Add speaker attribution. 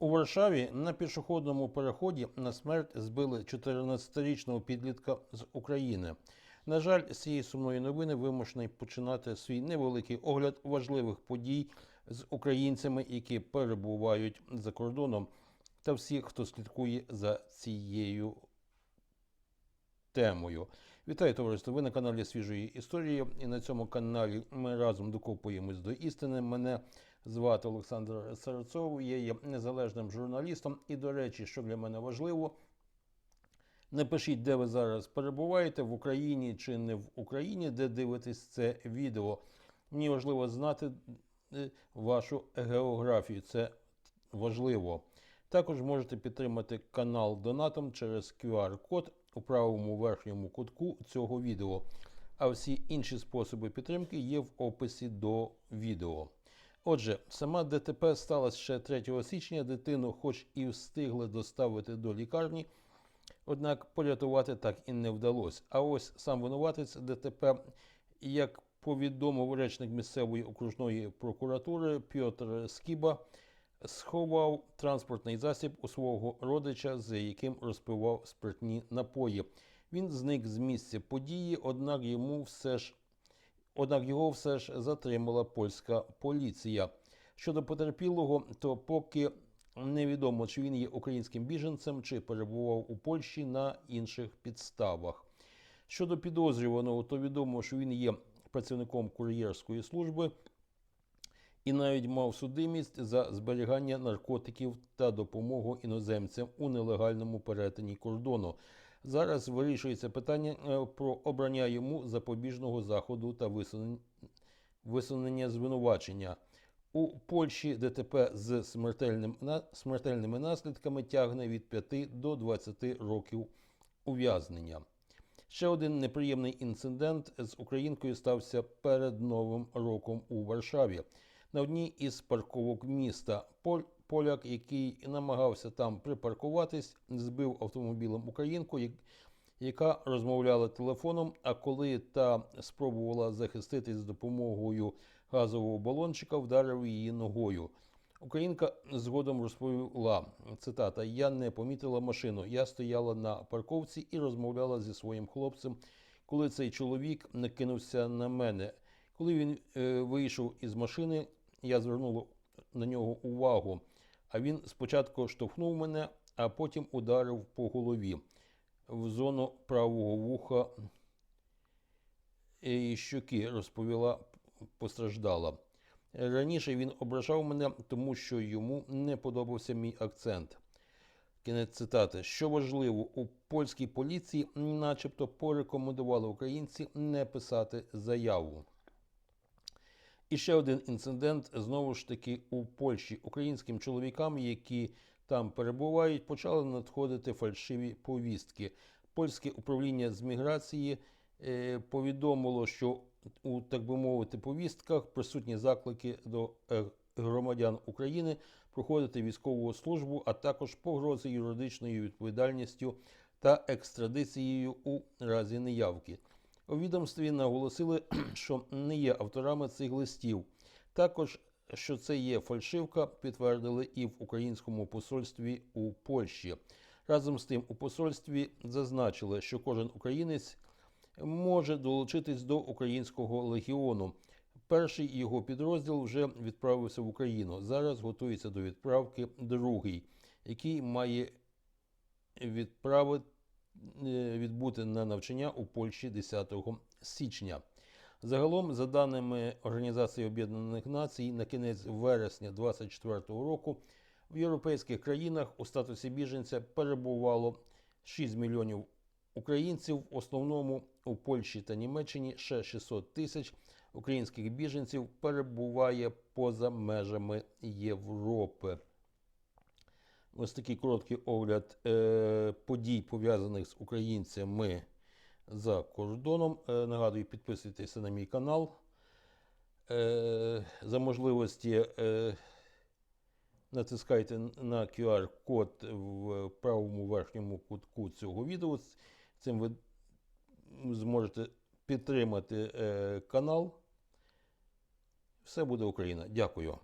Speaker 1: У Варшаві на пішохідному переході на смерть збили 14-річного підлітка з України. На жаль, з цієї сумної новини вимушений починати свій невеликий огляд важливих подій з українцями, які перебувають за кордоном, та всіх, хто слідкує за цією темою. Вітаю товариство! Ви на каналі Свіжої історії, і на цьому каналі ми разом докопуємось до істини. Мене звати Олександр Сарацов, я є незалежним журналістом. І, до речі, що для мене важливо, напишіть, де ви зараз перебуваєте, в Україні чи не в Україні, де дивитесь це відео. Мені важливо знати е, вашу географію. Це важливо. Також можете підтримати канал донатом через QR-код у правому верхньому кутку цього відео. А всі інші способи підтримки є в описі до відео. Отже, сама ДТП сталася ще 3 січня. Дитину, хоч і встигли доставити до лікарні, однак порятувати так і не вдалося. А ось сам винуватець ДТП, як повідомив речник місцевої окружної прокуратури Пьотр Скіба, сховав транспортний засіб у свого родича, за яким розпивав спиртні напої. Він зник з місця події, однак йому все ж однак його все ж затримала польська поліція. Щодо потерпілого, то поки невідомо, чи він є українським біженцем, чи перебував у Польщі на інших підставах. Щодо підозрюваного, то відомо, що він є працівником кур'єрської служби і навіть мав судимість за зберігання наркотиків та допомогу іноземцям у нелегальному перетині кордону. Зараз вирішується питання е, про обрання йому запобіжного заходу та висунення звинувачення. У Польщі ДТП з смертельним, смертельними наслідками тягне від 5 до 20 років ув'язнення. Ще один неприємний інцидент з українкою стався перед Новим роком у Варшаві. На одній із парковок міста Поль- поляк, який намагався там припаркуватись, збив автомобілем українку, яка розмовляла телефоном. А коли та спробувала захиститись з допомогою газового балончика, вдарив її ногою. Українка згодом розповіла цитата: Я не помітила машину. Я стояла на парковці і розмовляла зі своїм хлопцем, коли цей чоловік накинувся на мене. Коли він е, вийшов із машини, я звернула на нього увагу. А він спочатку штовхнув мене, а потім ударив по голові в зону правого вуха і щоки, розповіла постраждала. Раніше він ображав мене, тому що йому не подобався мій акцент. Кінець цитати. Що важливо, у польській поліції начебто порекомендували українці не писати заяву. І ще один інцидент знову ж таки у Польщі. Українським чоловікам, які там перебувають, почали надходити фальшиві повістки. Польське управління з міграції е, повідомило, що у так би мовити повістках присутні заклики до е, громадян України проходити військову службу, а також погрози юридичною відповідальністю та екстрадицією у разі неявки. У відомстві наголосили, що не є авторами цих листів. Також, що це є фальшивка, підтвердили і в українському посольстві у Польщі. Разом з тим, у посольстві зазначили, що кожен українець може долучитись до українського легіону. Перший його підрозділ вже відправився в Україну. Зараз готується до відправки другий, який має відправити відбути на навчання у Польщі 10 січня. Загалом, за даними Організації Об'єднаних Націй, на кінець вересня 2024 року в європейських країнах у статусі біженця перебувало 6 мільйонів українців. В основному у Польщі та Німеччині ще 600 тисяч українських біженців перебуває поза межами Європи. Ось такий короткий огляд е, подій, пов'язаних з українцями за кордоном. Е, нагадую, підписуйтеся на мій канал. Е, за можливості натискайте на QR-код в правому верхньому кутку цього відео. Цим ви зможете підтримати канал. Все буде Україна. Дякую.